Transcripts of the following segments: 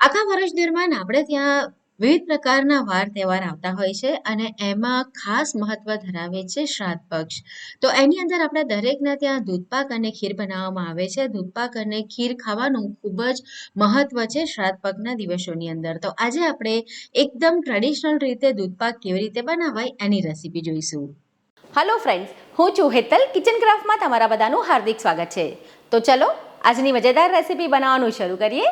આખા વર્ષ દરમિયાન આપણે ત્યાં વિવિધ પ્રકારના વાર તહેવાર આવતા હોય છે અને એમાં ખાસ મહત્વ ધરાવે છે શ્રાદ્ધ પક્ષ. તો એની અંદર આપણે દરેકના ત્યાં દૂધપાક અને ખીર બનાવવામાં આવે છે. દૂધપાક અને ખીર ખાવાનું ખૂબ જ મહત્વ છે શ્રાદ્ધ પગના દિવસોની અંદર. તો આજે આપણે એકદમ ટ્રેડિશનલ રીતે દૂધપાક કેવી રીતે બનાવાય એની રેસીપી જોઈશું. હલો ફ્રેન્ડ્સ હું છું હેતલ કિચન ક્રાફ્ટમાં તમારા બધાનું હાર્દિક સ્વાગત છે. તો ચલો, આજની મજેદાર રેસીપી બનાવવાનું શરૂ કરીએ.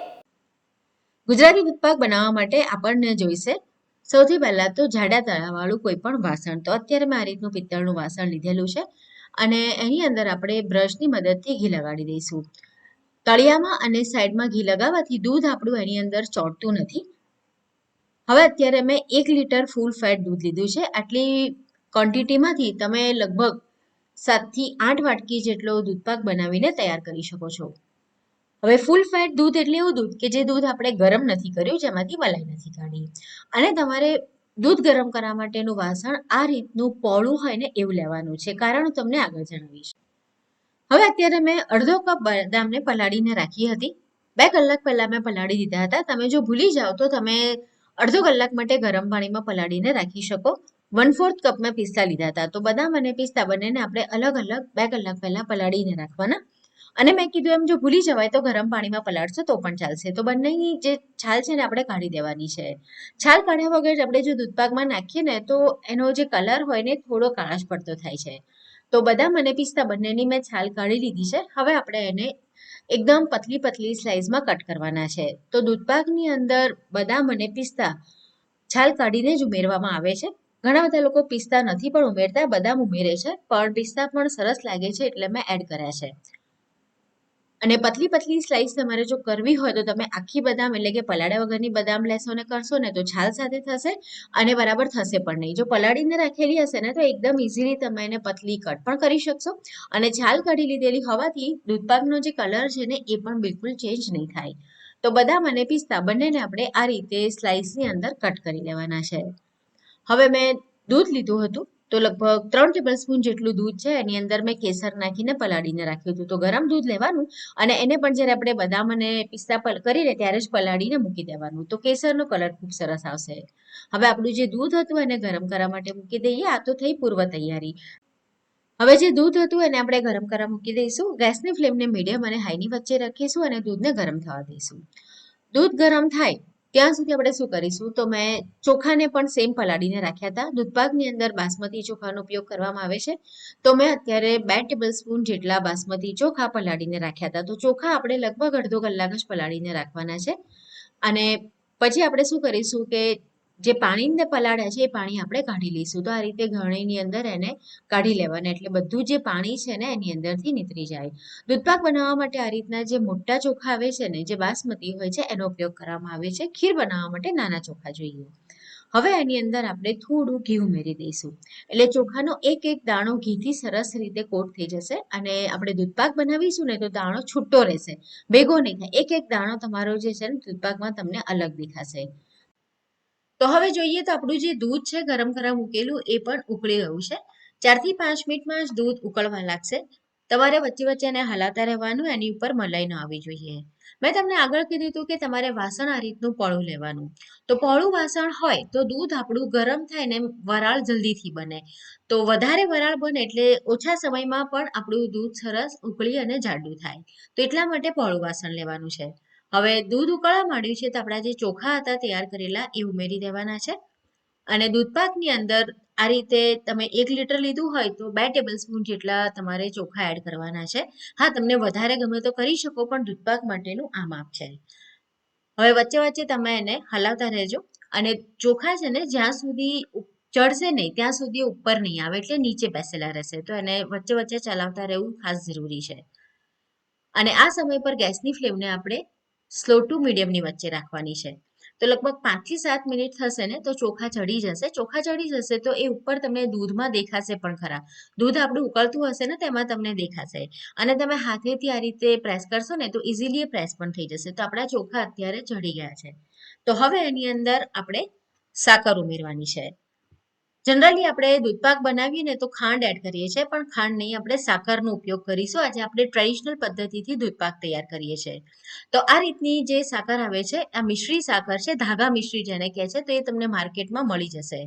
ગુજરાતી દૂધપાક બનાવવા માટે આપણને જોઈશે. સૌથી પહેલાં તો જાડા તળાવાળું કોઈ પણ વાસણ. તો અત્યારે મેં આ રીતનું પિત્તળનું વાસણ લીધેલું છે અને એની અંદર આપણે બ્રશની મદદથી ઘી લગાડી દઈશું. તળિયામાં અને સાઈડમાં ઘી લગાવવાથી દૂધ આપણું એની અંદર ચોંટતું નથી. હવે અત્યારે મેં એક લીટર ફૂલ ફેટ દૂધ લીધું છે. આટલી ક્વોન્ટિટીમાંથી તમે લગભગ સાતથી આઠ વાટકી જેટલો દૂધપાક બનાવીને તૈયાર કરી શકો છો. હવે ફૂલ ફેટ દૂધ એટલે એવું દૂધ કે જે દૂધ આપણે ગરમ નથી કર્યું, જેમાંથી મલાઈ નથી કાઢી. અને તમારે દૂધ ગરમ કરવા માટેનું વાસણ આ રીતનું પોળું હોય ને એવું લેવાનું છે. કારણ તમને આગળ જણાવીશ. હવે અત્યારે મેં અડધો કપ બદામને પલાળીને રાખી હતી. બે કલાક પહેલા મેં પલાળી દીધા હતા. તમે જો ભૂલી જાઓ તો તમે અડધો કલાક માટે ગરમ પાણીમાં પલાળીને રાખી શકો. વન ફોર્થ કપ મેં પિસ્તા લીધા હતા. તો બદામ અને પિસ્તા બંનેને આપણે અલગ અલગ બે કલાક પહેલા પલાળીને રાખવાના. અને મેં કીધું એમ, જો ભૂલી જવાય તો ગરમ પાણીમાં પલાળશો તો પણ ચાલશે. તો બંનેની જે છાલ છે ને આપણે કાઢી દેવાની છે. છાલ કાઢ્યા વગર આપણે જો દૂધપાકમાં નાખીએ ને તો એનો જે કલર હોય ને થોડો કાળાશ પડતો થાય છે. તો બદામ અને પિસ્તા બંનેની મેં છાલ કાઢી લીધી છે. હવે આપણે એને એકદમ પતલી પતલી સ્લાઇઝમાં કટ કરવાના છે. તો દૂધપાકની અંદર બદામ અને પિસ્તા છાલ કાઢીને જ ઉમેરવામાં આવે છે. ઘણા બધા લોકો પિસ્તા નથી પણ ઉમેરતા, બદામ ઉમેરે છે. પણ પિસ્તા પણ સરસ લાગે છે એટલે મેં એડ કર્યા છે. અને પતલી પતલી સ્લાઇસ તમારે જો કરવી હોય તો તમે આખી બદામ એટલે કે પલાળ્યા વગરની બદામ લેશો ને કરશો ને તો છાલ સાથે થશે અને બરાબર થશે પણ નહીં. જો પલાળીને રાખેલી હશે ને તો એકદમ ઇઝીલી તમે એને પતલી કટ પણ કરી શકશો. અને છાલ કાઢી લીધેલી હોવાથી દૂધપાકનો જે કલર છે ને એ પણ બિલકુલ ચેન્જ નહીં થાય. તો બદામ અને પિસ્તા બંનેને આપણે આ રીતે સ્લાઇસની અંદર કટ કરી લેવાના છે. હવે મેં દૂધ લીધું હતું. તો લગભગ ત્રણ ટેબલ સ્પૂન જેટલું દૂધ છે, એની અંદર મેં કેસર નાખીને પલાળીને રાખ્યું હતું. તો ગરમ દૂધ લેવાનું અને એને પણ જ્યારે આપણે બદામ અને પિસ્તા પલ કરીને ત્યારે જ પલાળીને મૂકી દેવાનું. તો કેસરનો કલર ખૂબ સરસ આવશે. હવે આપણું જે દૂધ હતું એને ગરમ કરવા માટે મૂકી દઈએ. આ તો થઈ પૂર્વ તૈયારી. હવે જે દૂધ હતું એને આપણે ગરમ કરવા મૂકી દઈશું. ગેસની ફ્લેમને મીડિયમ અને હાઈની વચ્ચે રાખીશું અને દૂધને ગરમ થવા દઈશું. દૂધ ગરમ થાય ત્યાં સુધી આપણે શું કરીશું? તો મેં ચોખાને પણ સેમ પલાળીને રાખ્યા હતા. દૂધપાકની અંદર બાસમતી ચોખાનો ઉપયોગ કરવામાં આવે છે. તો મેં અત્યારે બે ટેબલ સ્પૂન જેટલા બાસમતી ચોખા પલાળીને રાખ્યા હતા. તો ચોખા આપણે લગભગ અડધો કલાક જ પલાળીને રાખવાના છે. અને પછી આપણે શું કરીશું કે જે પાણીને પલાળ્યા છે એ પાણી આપણે કાઢી લઈશું. તો આ રીતે ઘણીની અંદર એને કાઢી લેવાના. એટલે બધું જે પાણી છે ને એની અંદરથી નીતરી જાય. દૂધપાક બનાવવા માટે આ રીતના જે મોટા ચોખા આવે છે ને, જે બાસમતી હોય છે, એનો ઉપયોગ કરવામાં આવે છે. ખીર બનાવવા માટે નાના ચોખા જોઈએ. હવે એની અંદર આપણે થોડું ઘી ઉમેરી દઈશું. એટલે ચોખાનો એક એક દાણો ઘીથી સરસ રીતે કોટ થઈ જશે અને આપણે દૂધપાક બનાવીશું ને તો દાણો છૂટો રહેશે. ભેગો નહીં થાય. એક એક દાણો તમારો જે છે ને દૂધપાકમાં તમને અલગ દેખાશે. તો હવે જોઈએ તો આપણું જે દૂધ છે, ગરમ ગરમ ઉકેલું, એ પણ ઉકળી ગયું છે. ચારથી પાંચ મિનિટમાં જ દૂધ ઉકળવા લાગશે. તમારે વચ્ચે વચ્ચે એને હલાતા રહેવાનું, એની ઉપર મલાઈ ન આવવી જોઈએ. મેં તમને આગળ કીધું હતું કે તમારે વાસણ આ રીતનું પળું લેવાનું. તો પળું વાસણ હોય તો દૂધ આપણું ગરમ થાય ને વરાળ જલ્દીથી બને. તો વધારે વરાળ બને એટલે ઓછા સમયમાં પણ આપણું દૂધ સરસ ઉકળી અને જાડું થાય. તો એટલા માટે પળું વાસણ લેવાનું છે. હવે દૂધ ઉકળવા માંડ્યું છે તો આપણા જે ચોખા હતા તૈયાર કરેલા એ ઉમેરી દેવાના છે. અને દૂધપાકની અંદર આ રીતે તમે એક લીટર લીધું હોય તો બે ટેબલ સ્પૂન જેટલા તમારે ચોખા એડ કરવાના છે. હા, તમને વધારે ગમે તો કરી શકો, પણ દૂધપાક માટેનું આ માપ છે. હવે વચ્ચે વચ્ચે તમે એને હલાવતા રહેજો. અને ચોખા છે ને જ્યાં સુધી ચડશે નહીં, ત્યાં સુધી ઉપર નહીં આવે, એટલે નીચે બેસેલા રહેશે. તો એને વચ્ચે વચ્ચે ચલાવતા રહેવું ખાસ જરૂરી છે. અને આ સમય પર ગેસની ફ્લેમને આપણે સ્લો ટુ મીડિયમની વચ્ચે રાખવાની છે. તો લગભગ પાંચથી સાત મિનિટ થશે ને, તો ચોખા ચડી જશે. ચોખા ચડી જશે તો એ ઉપર તમને દૂધમાં દેખાશે પણ ખરા. દૂધ આપણું ઉકળતું હશે ને, તેમાં તમને દેખાશે. અને તમે હાથેથી આ રીતે પ્રેસ કરશો ને, તો ઇઝીલી પ્રેસ પણ થઈ જશે. તો આપણા ચોખા અત્યારે ચડી ગયા છે. તો હવે એની અંદર આપણે સાકર ઉમેરવાની છે. જનરલી આપણે દૂધપાક બનાવીએ ને તો ખાંડ એડ કરીએ છીએ, પણ ખાંડ નહીં, આપણે સાકરનો ઉપયોગ કરીશું. આજે આપણે ટ્રેડિશનલ પદ્ધતિથી દૂધપાક તૈયાર કરીએ છીએ. તો આ રીતની જે સાકર આવે છે, આ મિશ્રી સાકર છે, ધાગા મિશ્રી જેને કહે છે, તો એ તમને માર્કેટમાં મળી જશે.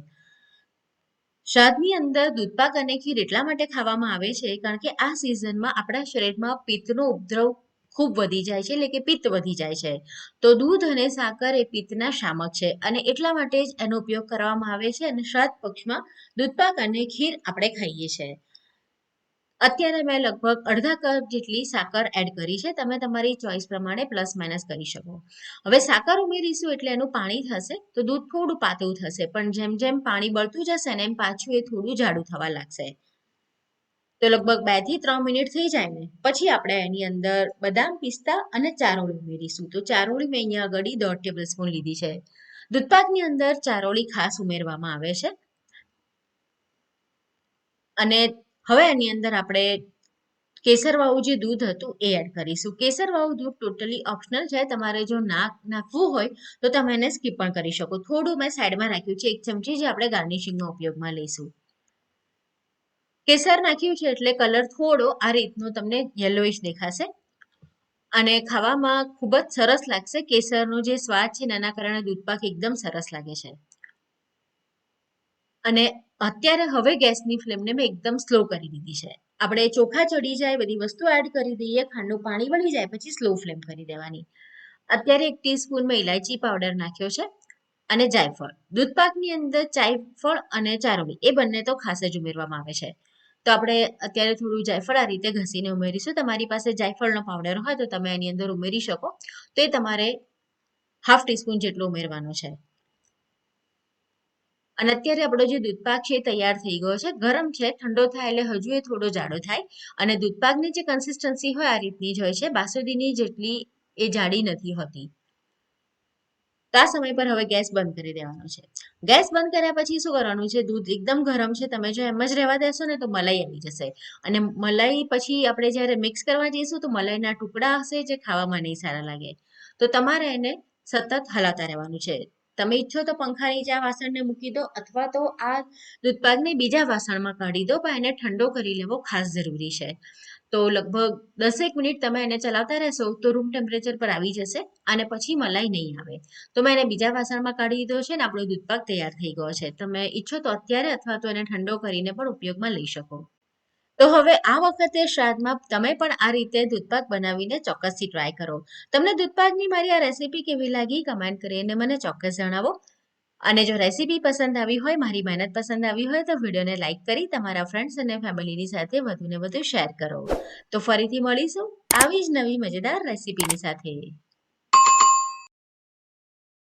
શ્રાદ્ધની અંદર દૂધપાક અને ખીર એટલા માટે ખાવામાં આવે છે, કારણ કે આ સિઝનમાં આપણા શરીરમાં પિત્તનો ઉપદ્રવ ખૂબ વધી જાય છે એટલે કે પિત્ત વધી જાય છે. તો દૂધ અને સાકર એ પિત્તના શામક છે અને એટલા માટે જ એનો ઉપયોગ કરવામાં આવે છે અને શ્રાદ્ધ પક્ષમાં દૂધપાક અને ખીર આપણે ખાઈએ છીએ અત્યારે મેં લગભગ અડધા કપ જેટલી સાકર એડ કરી છે. તમે તમારી ચોઈસ પ્રમાણે પ્લસ માઇનસ કરી શકો. હવે સાકર ઉમેરીશું એટલે એનું પાણી થશે તો દૂધ થોડું પાતળું થશે. પણ જેમ જેમ પાણી બળતું જશે ને એમ પાછું એ થોડું જાડું થવા લાગશે. તો લગભગ બેથી ત્રણ મિનિટ થઈ જાય ને, પછી આપણે એની અંદર બદામ, પિસ્તા અને ચારોળી ઉમેરીશું. તો ચારોળી મેં અહીંયા આગળ દોઢ ટેબલ સ્પૂન લીધી છે. દૂધપાકની અંદર ચારોળી ખાસ ઉમેરવામાં આવે છે. અને હવે એની અંદર આપણે કેસરવાળું જે દૂધ હતું એ એડ કરીશું. કેસરવાળું દૂધ ટોટલી ઓપ્શનલ છે. તમારે જો ના નાખવું હોય તો તમે એને સ્કીપ પણ કરી શકો. થોડું મેં સાઈડમાં રાખ્યું છે. એક ચમચી જે આપણે ગાર્નિશિંગનો ઉપયોગમાં લઈશું. કેસર નાખ્યું છે એટલે કલર થોડો આ રીતનો તમને યલોઇશ દેખાશે. અને ખાવામાં ખૂબ જ સરસ લાગશે કેસરનો જે સ્વાદ છે એના કારણે દૂધપાક એકદમ સરસ લાગે છે. અને અત્યારે હવે ગેસની ફ્લેમને મેં એકદમ સ્લો કરી દીધી છે. આપણે ચોખા ચડી જાય, બધી વસ્તુ એડ કરી દઈએ, ખાંડનું પાણી વળી જાય, પછી સ્લો ફ્લેમ કરી દેવાની. અત્યારે એક ટીસ્પૂનમાં ઇલાયચી પાવડર નાખ્યો છે અને જાયફળ. દૂધપાકની અંદર જાયફળ અને ચારોળી, એ બંને તો ખાસ જ ઉમેરવામાં આવે છે. તો આપણે અત્યારે થોડું જાયફળ આ રીતે ઘસીને ઉમેરીશું. તમારી પાસે જાયફળનો પાવડર હોય તો તમે એની અંદર ઉમેરી શકો. તો એ તમારે હાફ ટીસ્પૂન જેટલો ઉમેરવાનો છે. અને અત્યારે આપણો જે દૂધપાક છે એ તૈયાર થઈ ગયો છે. ગરમ છે, ઠંડો થાય એટલે હજુ એ થોડો જાડો થાય. અને દૂધપાકની જે કન્સિસ્ટન્સી હોય આ રીતની જ હોય છે. બાસુદીની જેટલી એ જાડી નથી હોતી. તો આ સમય પર હવે ગેસ બંધ કરી દેવાનો છે. ગેસ બંધ કર્યા પછી શું કરવાનું છે? દૂધ એકદમ ગરમ છે. તમે જો એમ જ રહેવા દેશો ને તો મલાઈ આવી જશે. અને મલાઈ પછી આપણે જ્યારે મિક્સ કરવા જઈશું તો મલાઈના ટુકડા હશે જે ખાવામાં નહીં સારા લાગે. તો તમારે એને સતત હલાતા રહેવાનું છે. તમે ઈચ્છો તો પંખા નીચે આ વાસણને મૂકી દો અથવા તો આ દૂધપાકને બીજા વાસણમાં કાઢી દો પણ એને ઠંડો કરી લેવો ખાસ જરૂરી છે. તો લગભગ દસેક મિનિટ તમે એને ચલાવતા રહેશો તો રૂમ ટેમ્પરેચર પર આવી જશે અને પછી મલાઈ નહીં આવે. તો મેં એને બીજા વાસણમાં કાઢી દીધો છે ને આપણો દૂધપાક તૈયાર થઈ ગયો છે. તમે ઈચ્છો તો અત્યારે અથવા તો એને ઠંડો કરીને પણ ઉપયોગમાં લઈ શકો. તો હવે આ વખતે શ્રાદ્ધમાં તમે પણ આ રીતે દૂધપાક બનાવીને ચોક્કસથી ટ્રાય કરો. તમને દૂધપાકની મારી આ રેસીપી કેવી લાગી? કમેન્ટ કરીને મને ચોક્કસ જણાવો. અને જો રેસીપી પસંદ આવી હોય, મારી મહેનત પસંદ આવી હોય, તો વિડીયોને લાઇક કરી તમારા ફ્રેન્ડ્સ અને ફેમિલીની સાથે વધુને વધુ શેર કરો. તો ફરીથી મળીશું આવી જ નવી મજેદાર રેસીપીની સાથે.